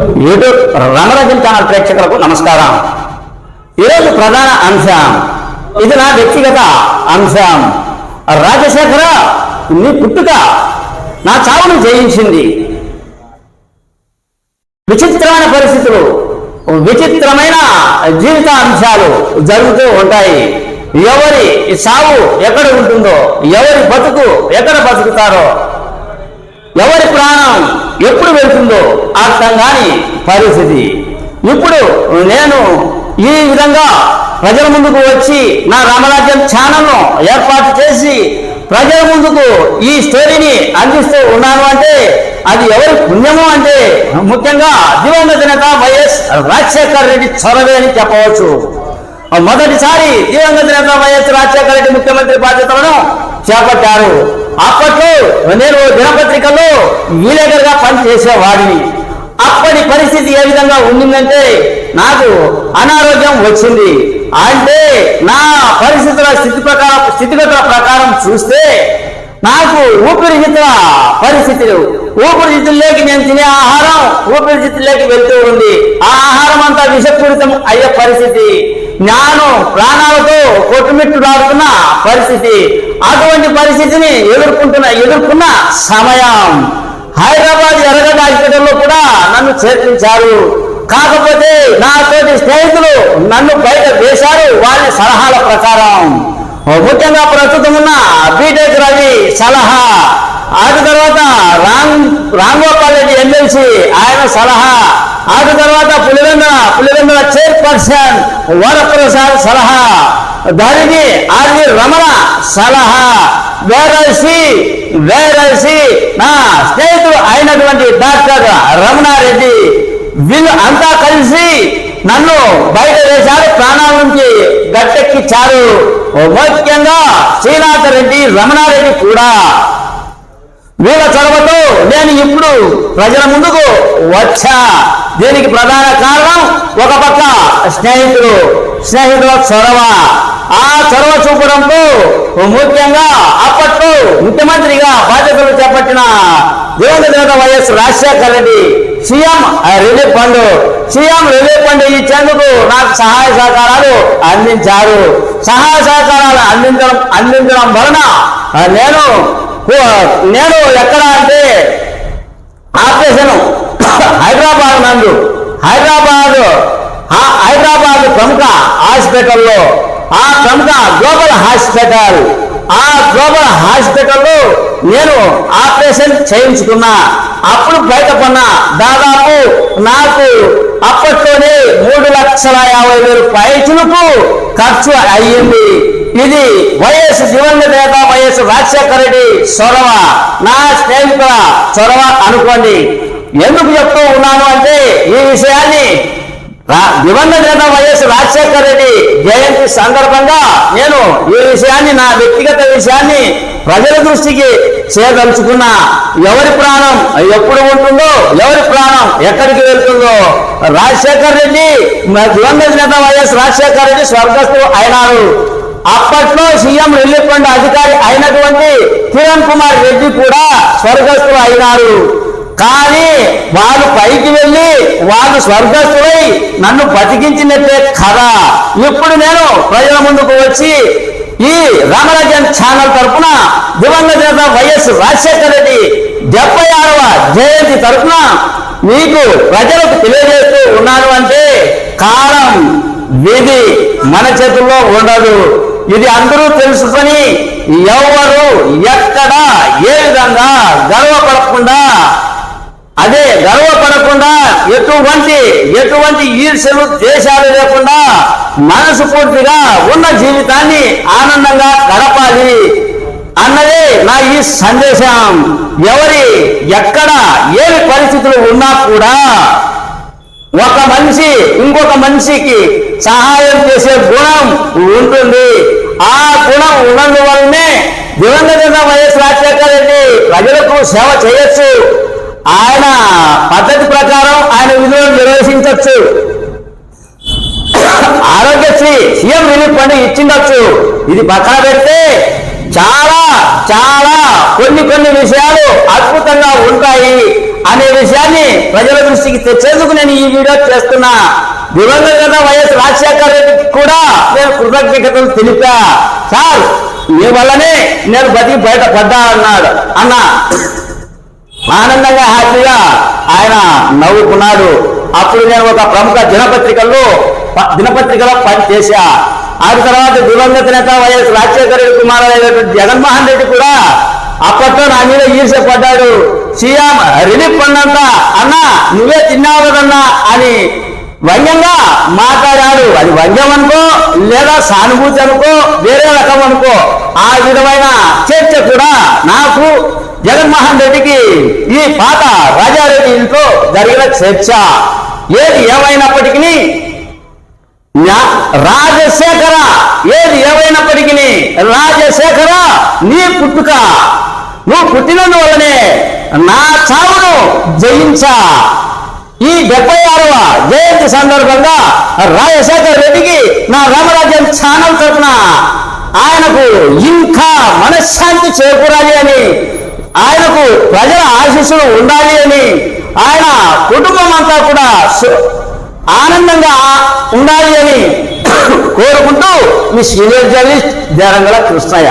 YouTube Rangarajan channel ప్రేక్షకులకు నమస్కారం. ఈరోజు ప్రధాన అంశం ఇది నా వ్యక్తిగత అంశం. రాజశేఖర నీ పుట్టుక నా చావును జయించింది. విచిత్రమైన పరిస్థితులు విచిత్రమైన జీవిత అంశాలు జరుగుతూ ఉంటాయి. ఎవరి సావు ఎక్కడ ఉంటుందో ఎవరి బతుకు ఎక్కడ బతుకుతారో ఎవరి ప్రాణం ఎప్పుడు వెళ్తుందో అర్థం కాని పరిస్థితి. ఇప్పుడు నేను ఈ విధంగా ప్రజల ముందుకు వచ్చి నా రామరాజ్యం ఛానల్ను ఏర్పాటు చేసి ప్రజల ముందుకు ఈ స్టోరీని అందిస్తూ ఉన్నాను అంటే అది ఎవరి పుణ్యము అంటే ముఖ్యంగా దివంగత నేత వైఎస్ రాజశేఖర్ రెడ్డి చొరవే అని చెప్పవచ్చు. మొదటిసారి దివంగత నేత వైఎస్ రాజశేఖర రెడ్డి ముఖ్యమంత్రి బాధ్యతలను చేపట్టారు. అప్పట్లో నేను విలేకరుగా పనిచేసేవాడిని. అప్పటి పరిస్థితి ఏ విధంగా ఉండిందంటే నాకు అనారోగ్యం వచ్చింది. అంటే నా పరిస్థితుల స్థితి ప్రకారం స్థితిగతుల ప్రకారం చూస్తే నాకు ఊపిరితిత్తుల పరిస్థితులు. ఊపిరితిత్తుల్లోకి నేను తినే ఆహారం ఊపిరితిత్తుల్లోకి వెళ్తూ ఉంది. ఆ ఆహారం అంతా విషపూరితం అయ్యే పరిస్థితి. జ్ఞానం ప్రాణాలతో కొట్టుమిట్టులాడుతున్న పరిస్థితి. అటువంటి పరిస్థితిని ఎదుర్కొంటున్న ఎదుర్కొన్న సమయం. హైదరాబాద్ ఎర్రగడ్డ హాస్పిటల్లో కూడా నన్ను చేర్పించారు. కాకపోతే నాతోటి స్నేహితులు నన్ను బయట వేశారు. వాళ్ళ సలహాల ప్రకారం. ముఖ్యంగా ప్రస్తుతం ఉన్న బీటెక్ రవి సలహా. ఆ తర్వాత రామ్ రామ్గోపాల్ రెడ్డి ఎమ్మెల్సీ ఆయన సలహా. ఆ తర్వాత పులివెందల పులివెందల చైర్పర్సన్ వరప్రసాద్ సలహా. దానికి ఆర్వి రమణ సలహా. వేరసి వేరసి నా రమణారెడ్డి వీళ్ళు అంతా కలిసి నన్ను బయట వేశారు ప్రాణాల నుంచి గట్టెక్కిచ్చారు. ముఖ్యంగా శ్రీనాథ రెడ్డి రమణారెడ్డి కూడా. వీళ్ళ చొరవతో నేను ఇప్పుడు ప్రజల ముందుకు వచ్చా. దీనికి ప్రధాన కారణం ఒక పక్క స్నేహితులు స్నేహితుల చొరవ. ఆ చొరవ చూపడంతో ముఖ్యంగా అప్పట్లో ముఖ్యమంత్రిగా బాధ్యతలు చేపట్టిన దివంగత నేత YS Rajasekhara Reddy CM relief fund. CM relief fund ఇచ్చేందుకు నాకు సహాయ సహకారాలు అందించారు. సహాయ సహకారాలు అందించడం అందించడం వలన నేను నేను ఎక్కడ అంటే ఆపరేషన్ హైదరాబాద్ నందు హైదరాబాద్ హైదరాబాద్ ప్రముఖ హాస్పిటల్లో ఆ ప్రముఖ గ్లోబల్ హాస్పిటల్ ఆ గ్లోబల్ హాస్పిటల్లో నేను ఆపరేషన్ చేయించుకున్నా. అప్పుడు బయటపడినా దాదాపు నాకు అప్పట్లోనే మూడు లక్షల యాభై వేలు పైచులకు ఖర్చు అయ్యింది. ఇది వైఎస్ దివంగత నేత వైఎస్ రాజశేఖర రెడ్డి చొరవ. నా స్నేహితుల చొరవ అనుకోండి. ఎందుకు చెప్తూ ఉన్నాను అంటే ఈ విషయాన్ని దివంగత నేత వైఎస్ రాజశేఖర రెడ్డి జయంతి సందర్భంగా నేను ఈ విషయాన్ని నా వ్యక్తిగత విషయాన్ని ప్రజల దృష్టికి చేయదలుచుకున్న ఎవరి ప్రాణం ఎప్పుడు ఉంటుందో ఎవరి ప్రాణం ఎక్కడికి వెళ్తుందో రాజశేఖర రెడ్డి దివంగత నేత వైఎస్ రాజశేఖర రెడ్డి స్వర్గస్థులు అయినారు. అప్పట్లో సీఎం రిలీఫ్ ఫండ్ అధికారి అయినటువంటి కిరణ్ కుమార్ రెడ్డి కూడా స్వర్గస్థులు అయినారు. కానీ వారు పైకి వెళ్ళి వాళ్ళు స్వర్గస్థులై నన్ను బతికించినట్టే కదా ఇప్పుడు నేను ప్రజల ముందుకు వచ్చి ఈ రామరాజన్ ఛానల్ తరపున దివంగత నేత వైఎస్ రాజశేఖర రెడ్డి డెబ్బై ఆరవ జయంతి తరపున మీకు ప్రజలకు తెలియజేస్తూ ఉన్నాను అంటే కాలం విధి మన చేతుల్లో ఉండదు. ఇది అందరూ తెలుసుకొని ఎవరు ఎక్కడ ఏ విధంగా గర్వపడకుండా అదే గర్వపడకుండా ఎటువంటి ఎటువంటి ఈర్షలు దేశాలు లేకుండా మనసు పూర్తిగా ఉన్న జీవితాన్ని ఆనందంగా గడపాలి అన్నదే నా ఈ సందేశం. ఎవరి ఎక్కడ ఏమి పరిస్థితులు ఉన్నా కూడా ఒక మనిషి ఇంకొక మనిషికి సహాయం చేసే గుణం ఉంటుంది. ఆ గుణం ఉన్నందువల్లనే దివంగత వైఎస్ రాజశేఖర రెడ్డి ప్రజలకు సేవ చేయొచ్చు. ఆయన పద్ధతి ప్రకారం ఆయన విధులను నిర్వహించవచ్చు. ఆరోగ్యశ్రీ సీఎం రిలీఫ్ ఫండ్ ఇచ్చిండొచ్చు. ఇది పక్కన పెడితే చాలా చాలా కొన్ని కొన్ని విషయాలు అద్భుతంగా ఉంటాయి అనే విషయాన్ని ప్రజల దృష్టికి తెచ్చేందుకు నేను ఈ వీడియో చేస్తున్నా. దివంగత వైఎస్ రాజశేఖర రెడ్డికి కూడా నేను కృతజ్ఞతలు తెలిపా. సార్ మీ వల్లనే నేను బతికి బయటపడ్డా అన్నాడు. అన్నా ఆనందంగా హ్యాపీగా ఆయన నవ్వుకున్నాడు. అప్పుడు నేను ఒక ప్రముఖ దినపత్రికల్లో ప- దినపత్రికలో పనిచేశా. ఆ తర్వాత దివంగత నేత వైఎస్ రాజశేఖర రెడ్డి కుమారుడైనటువంటి జగన్మోహన్ రెడ్డి కూడా అప్పట్లో నా మీద ఈర్ష్య పడ్డాడు. సీఎం రిలీఫ్ పండంత అన్నా నువ్వే తిన్నావు కదన్నా అని వ్యంగ్యంగా మాట్లాడాడు. అది వ్యంగ్యం అనుకో లేదా సానుభూతి అనుకో వేరే రకం అనుకో. ఆ విధమైన చర్చ కూడా నాకు జగన్మోహన్ రెడ్డికి ఈ పాత రాజారెడ్డి ఇంట్లో జరిగిన చర్చ. ఏది ఏమైనప్పటికీ రాజశేఖర ఏది ఏమైనప్పటికీ రాజశేఖర నీ పుట్టుక. నువ్వు పుట్టినందువల్లనే నా చావును జయించా. ఈ డెబ్బై జయంతి సందర్భంగా రాజశేఖర్ రెడ్డికి నా రామరాజ్యం ఛానల్ తరఫున ఆయనకు ఇంకా మనశ్శాంతి చేకూరాలి అని ఆయనకు ప్రజల ఆశీస్సులు ఉండాలి అని ఆయన కుటుంబం అంతా కూడా ఆనందంగా ఉండాలి అని కోరుకుంటూ మీ సీనియర్ జర్నలిస్ట్ దేరంగల కృష్ణయ్య.